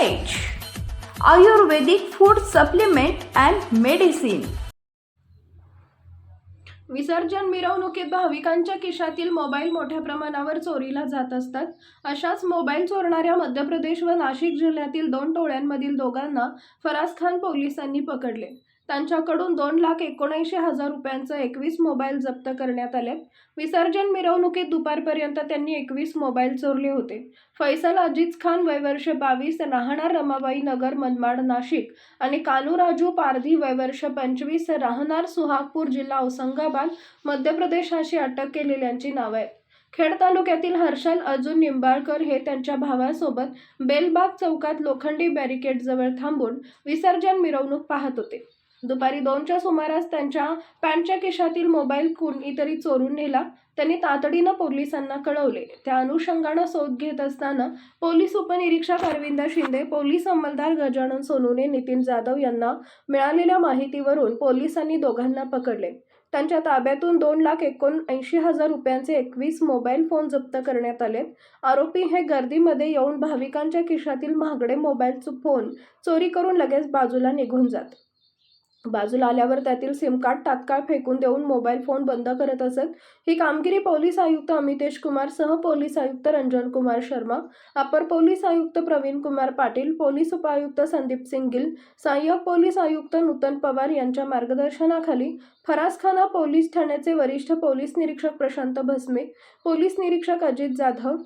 Ayurvedic food supplement and medicine विसर्जन मिरवणुकीत भाविकांच्या खिशातील मोबाईल मोठ्या प्रमाणावर चोरीला जात असतात. अशाच मोबाईल चोरणाऱ्या मध्य प्रदेश व नाशिक जिल्ह्यातील दोन टोळ्यांमधील दोघांना फरासखान पोलिसांनी पकडले. त्यांच्याकडून दोन लाख एकोणऐंशी हजार रुपयांचं एकवीस मोबाईल जप्त करण्यात आले. विसर्जन मिरवणुकीत दुपारपर्यंत त्यांनी एकवीस मोबाईल चोरले होते. फैसल अजिज खान वयवर्ष बावीस राहणार रमाबाई नगर मनमाड नाशिक आणि कानू राजू पारधी वयवर्ष पंचवीस राहणार सुहागपूर जिल्हा औरंगाबाद मध्य प्रदेश अशी अटक केलेल्यांची नावं आहेत. खेड तालुक्यातील हर्षल अर्जुन निंबाळकर हे त्यांच्या भावासोबत बेलबाग चौकात लोखंडी बॅरिकेडजवळ थांबून विसर्जन मिरवणूक पाहत होते. दुपारी दोनच्या सुमारास त्यांच्या पॅन्टच्या खिशातील मोबाईल कुणीतरी चोरून नेला. त्यांनी तातडीनं पोलिसांना कळवले. त्या अनुषंगानं शोध घेत असताना पोलीस उपनिरीक्षक अरविंद शिंदे पोलीस अंमलदार गजानन सोनूने नितीन जाधव यांना मिळालेल्या माहितीवरून पोलिसांनी दोघांना पकडले. त्यांच्या ताब्यातून दोन लाख एकोणऐंशी हजार रुपयांचे एकवीस मोबाईल फोन जप्त करण्यात आले. आरोपी हे गर्दीमध्ये येऊन भाविकांच्या खिशातील महागडे मोबाईल फोन चोरी करून लगेच बाजूला निघून जात. बाजूला आल्यावर त्यातील सिम कार्ड तात्काळ फेकून देऊन मोबाईल फोन बंद करत असत. ही कामगिरी पोलीस आयुक्त अमितेश कुमार सह पोलीस आयुक्त रंजन कुमार शर्मा अपर पोलीस आयुक्त प्रवीण कुमार पाटील पोलीस उपायुक्त संदीप सिंग गिल सहाय्यक पोलीस आयुक्त नूतन पवार यांच्या मार्गदर्शनाखाली फरासखाना पोलीस ठाण्याचे वरिष्ठ पोलीस निरीक्षक प्रशांत भस्मे पोलीस निरीक्षक अजित जाधव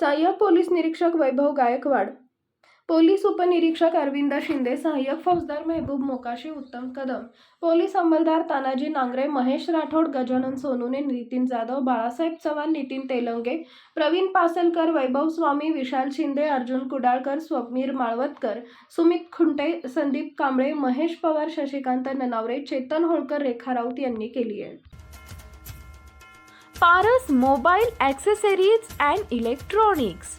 सहाय्यक पोलीस निरीक्षक वैभव गायकवाड पोलीस उपनिरीक्षक अरविंद शिंदे सहाय्यक फौजदार मेहबूब मोकाशी उत्तम कदम पोलीस अंमलदार तानाजी नांगरे महेश राठोड गजानन सोनूने नितीन जाधव बाळासाहेब चव्हाण नितीन तेलंगे प्रवीण पासलकर वैभव स्वामी विशाल शिंदे अर्जुन कुडाळकर स्वप्नीर माळवतकर सुमित खुंटे संदीप कांबळे महेश पवार शशिकांत ननावरे चेतन होळकर रेखा राऊत यांनी केली आहे. Paras mobile accessories and electronics